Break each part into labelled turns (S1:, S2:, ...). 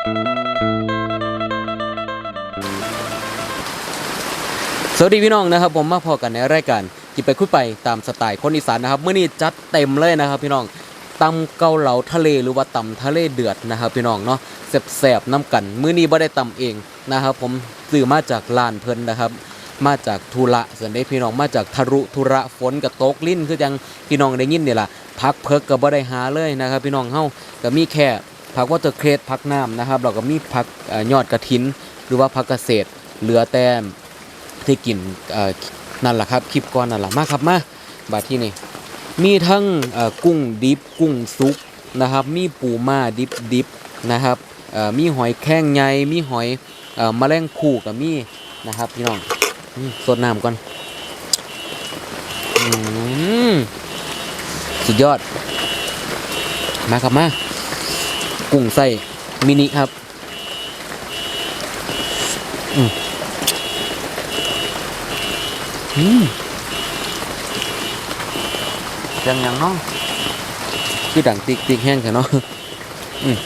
S1: สวัสดีพี่น้องนะครับ ผมมาพอกันในรายการกินไปคุยไปตามสไตล์คนอีสานนะครับเมื่อนี้จัดเต็มเลยนะครับ พี่น้องตำเกาเหลาทะเลหรือว่าตำทะเลเดือดนะครับ พี่น้องเนาะแสบๆน้ำกันมื้อนี้บ่ได้ตำเองนะครับ ผมซื้อมาจากร้านเพลินนะครับมาจากทุระส่วนได้พี่น้องมาจากทรุทุระฝนกับโตกลิ้นคือจังพี่น้องได้ยินเนี่ยล่ะพักเพิกก็บ่ได้หาเลยนะครับ พี่น้องเฮาก็มีแค่ ผักวอเตอร์เครสผักน้ำนะครับ เราก็มีผักอยอดกระถิน หรือว่าผักเกษตรเหลือแต่ที่กินนั่นแหละครับคลิปก่อนนั่นแหละมาครับมาบาดที่นี่มีทั้งกุ้งดิบกุ้งสุกนะครับ มีปูม่าดิบดิบนะครับมีหอยแข้งใหญ่มีหอยอ่อแมลงภู่กับมีนะครับพี่น้องสดน้ำก่อนอสุดยอด มาครับมา กุ้งไส้มินิครับอืมยังยังเนาะคือดังติ๊กติ๊กแห้งแค่เนาะอืม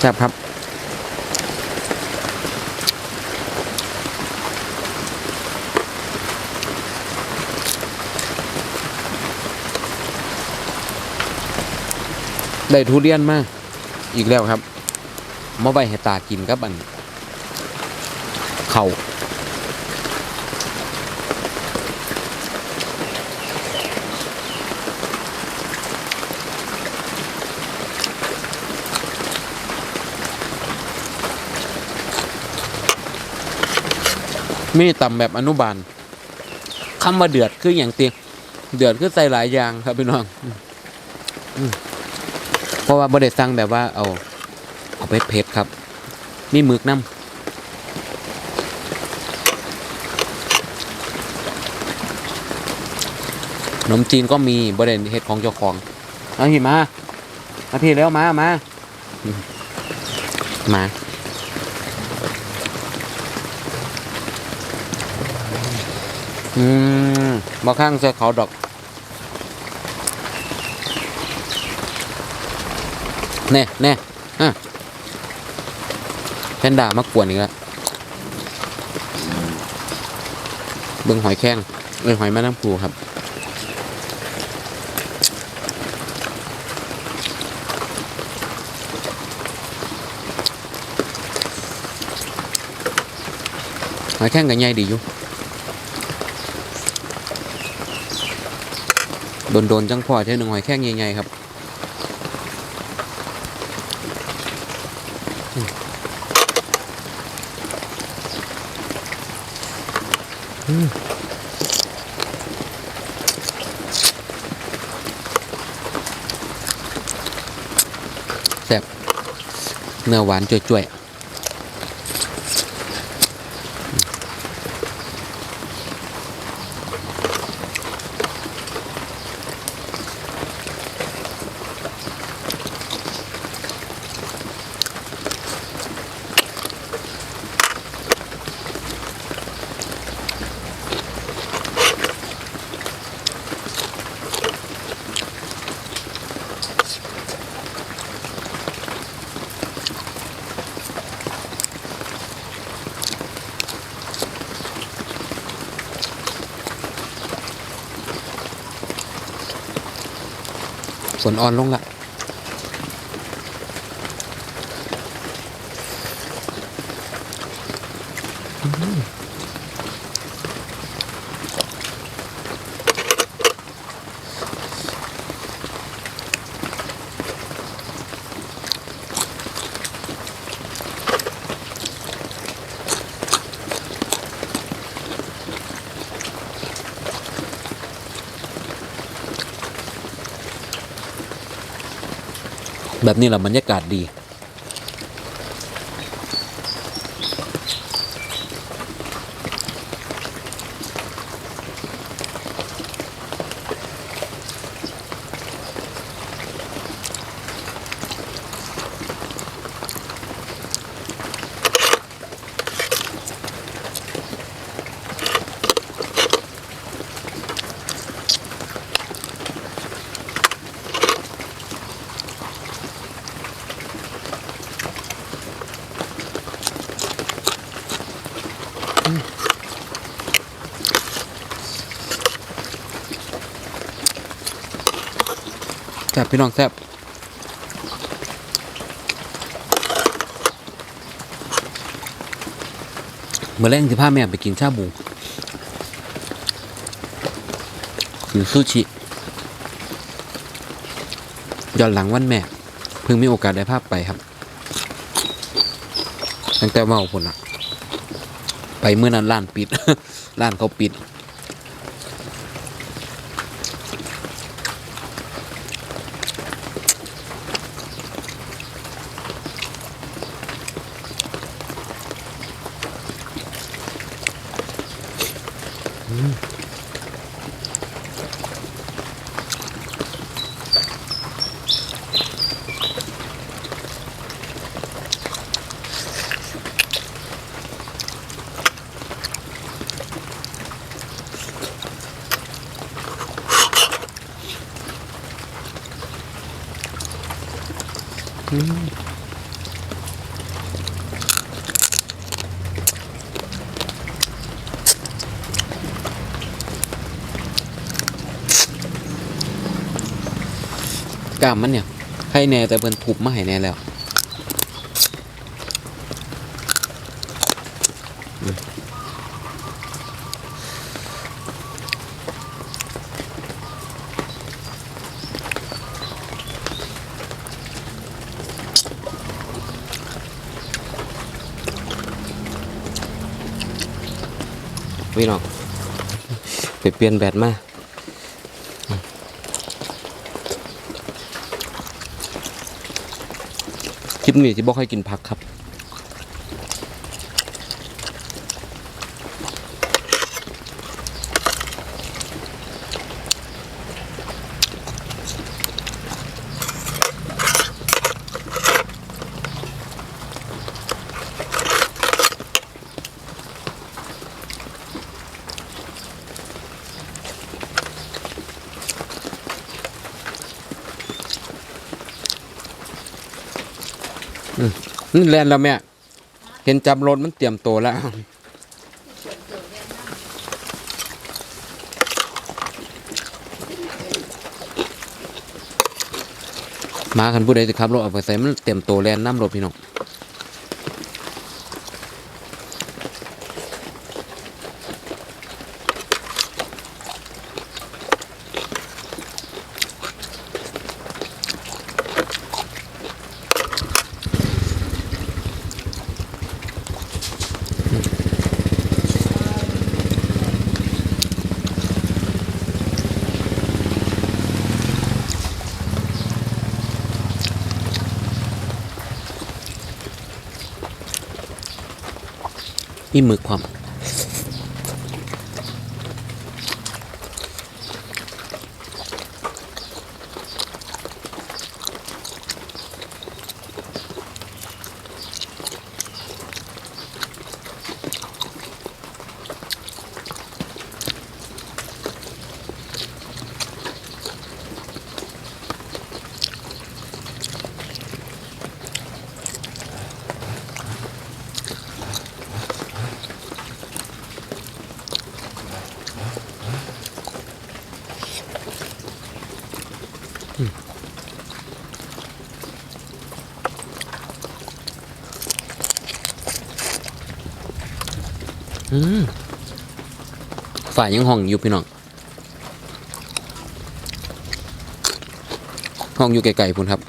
S1: แซ่บครับ ได้ทุเรียนมาอีกแล้วครับมาไว้ให้ตากินครับอันเขามีต่ำแบบอนุบาลคำว่าเดือดคืออย่างเตียเดือดคือใส่หลายอย่างครับพี่น้องอ เพราะว่าบริษัทสั่งแบบว่าเอาเอาไปเผ็ดครับ มีหมึกน้ำขนมจีนก็มีบริเวณเฮ็ดของเจ้าของเอาพี่มา มาพี่แล้วมามา มา อืมมาข้างเสื้อเขาดอก แน่แน่อะแพนด้ามากวนอีกแล้วเบิ่งหอยแข้งเอ้ยหอยแม่น้ำปูครับหอยแข้งกันใหญ่ดีอยู่โดนโดนๆจังพอเท่าหนึ่งหอยแข้งใหญ่ๆครับอืมอืม แซ่บเนื้อหวานจ่วยๆ ฝนอ่อนลงละ แบบนี้แหละบรรยากาศดี แซ่บพี่น้องแซ่บเมื่อแรงสิพาแม่ไปกินชาบูหรือซูชิย้อนหลังวันแม่ เพิ่งมีโอกาสได้ภาพไปครับ ตั้งแต่เมาคนละไปเมื่อนั้นร้านปิด ร้านเขาปิด 嗯。 กล้ามมันเนี่ยให้แน่แต่เพิ่นทุบมาให้แน่แล้วอืมพี่น้องไปเปลี่ยนแบตมา คลิปนี้ที่บอกให้กินผักครับ นี่แลนแล้วแม่ เห็นจำรถมันเตรียมตัวแล้วมาคันผู้ใดจะขับรถออกไปใส่มันเตรียมตัวแลนน้ำรถพี่น้อง มีหมึกความ ฝ่ายยังห้องอยู่พี่น้องห้องอยู่ไกลๆพุ่นครับ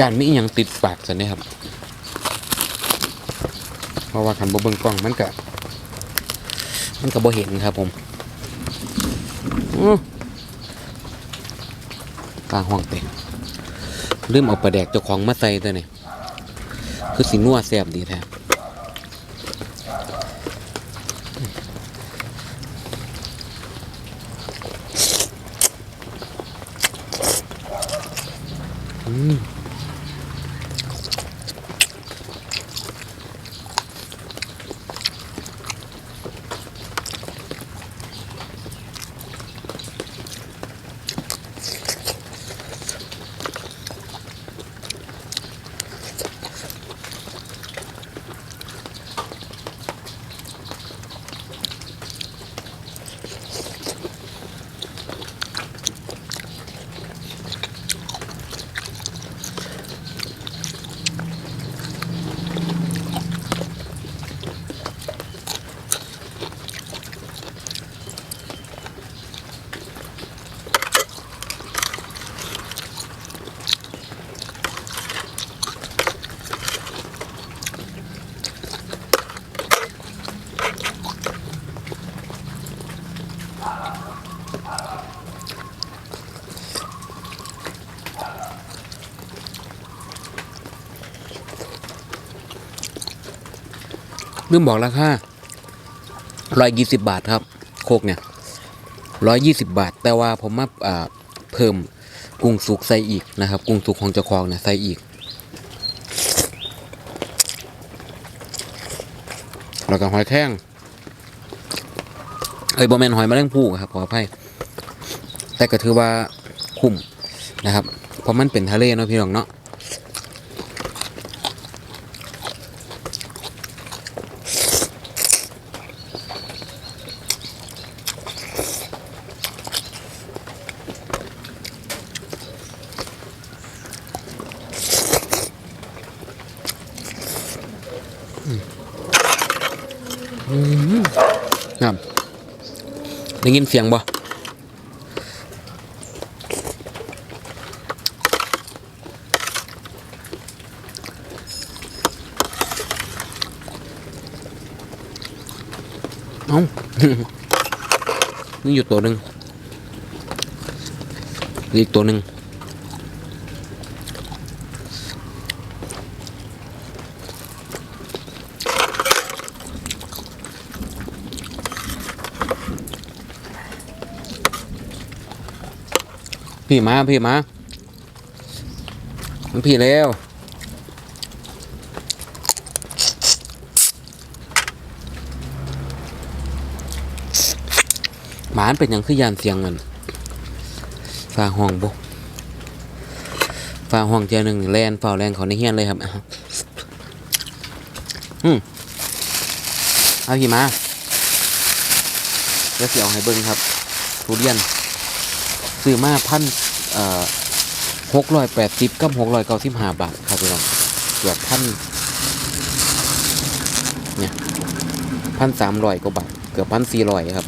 S1: ย่านมีอหยังติดปากซะเนี่ครับ เพราะว่าคันบ่เบิ่งกล้องมันก็มันก็บ่เห็นครับผมอื้อปลาห้องเต็มลืมเอาปลาแดกเจ้าของมาใส่ตัวนี่คือสินัวแซ่บดีแท้อืม ลืมบอกราคาร้อยยี่สิบบาทครับ โคกเนี่ยร้อยยี่สิบบาท แต่ว่าผมมาเพิ่มกุ้งสุกใส่อีกนะครับ กุ้งสุกของเจ้าของเนี่ยใส่อีก แล้วก็หอยแข้งเอ้ยบอแมนหอยแมลงภู่ครับขออภัยแต่ก็ถือว่าคุ้มนะครับ เพราะมันเป็นทะเลเนาะพี่น้องเนาะ ครับได้ยินเสียงบ่เอ้านี่อยู่ตัวหนึ่งอีกตัวหนึ่ง พี่มาพี่มามันพี่แล้วหมามันเป็นหยังคือยานเสียงมันฟ้าห้องบุฟ้าห้องเจอหนึ่งแลนฝ้าแรงเขาในเฮียนเลยครับอืมเอาพี่มาแล้วเสียวให้เบิ้งครับทุเรียน ซื้อมาพันเอ่อหกร้อยแปดสิบกับหกร้อยเก้าสิบห้าบาทครับพี่น้องเกือบพันเนี่ยพันสามร้อยกว่าบาทเกือบพันสี่ร้อยครับ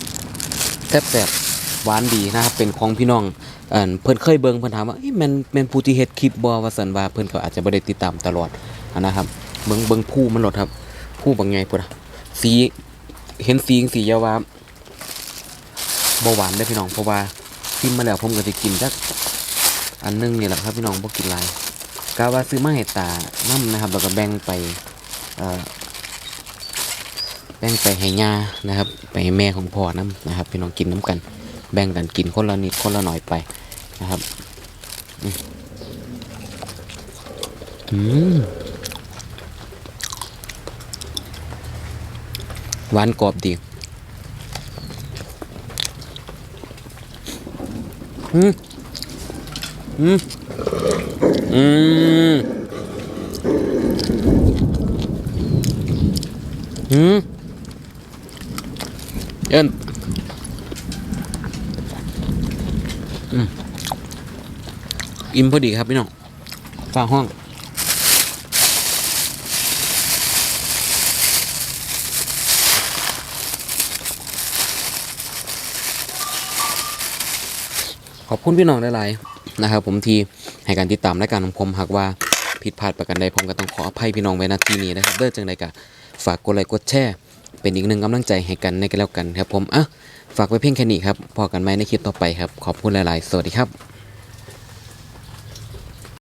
S1: แซ่บๆหวานดีนะครับเป็นของพี่น้องเอ่อเพิ่นเคยเบิ่งเพิ่นถามว่าเอ้ยแมนแมนผู้ที่เฮ็ดคลิปบ่ว่าซั่นว่าเพิ่นก็อาจจะบ่ได้ติดตามตลอดนะครับเบิ่งเบิ่งผู้มันโลดครับผู้บางไงพุ่นน่ะสีเห็นสีสียาว่าบ่หวานเด้พี่น้องเพราะว่า กินมาแล้วผมก็สิกินจักอันหนึงนี่แหละครับพี่น้องบ่กินหลายกะว่าซื้อมาให้ตานํนะครับแล้วก็แบ่งไปแบ่งไปให้ย่านะครับ ไปให้แม่ของพ่อน้ำนะครับ พี่น้องกินน้ำกัน แบ่งกันกินคนละนิดคนละหน่อยไปนะครับอืมหวานกรอบดี อืมอืมอืมอืมเอ็นอืมอิ่มพอดีครับพี่น้องฝากห้อง ขอบคุณพี่น้องหลายๆนะครับ ผมที่ให้การติดตามและการของผมหากว่าผิดพลาดประกันใดผมก็ต้องขออภัยพี่น้องไว้ณที่นี้นะครับเด้อจังใดก็ฝากกดไลค์กดแชร์เป็นอีกหนึ่งกำลังใจให้กันในกันแล้วกันครับผมอะฝากไว้เพียงแค่นี้ครับพอกันไหมในคลิปต่อไปครับ ขอบคุณหลาย ๆ สวัสดีครับ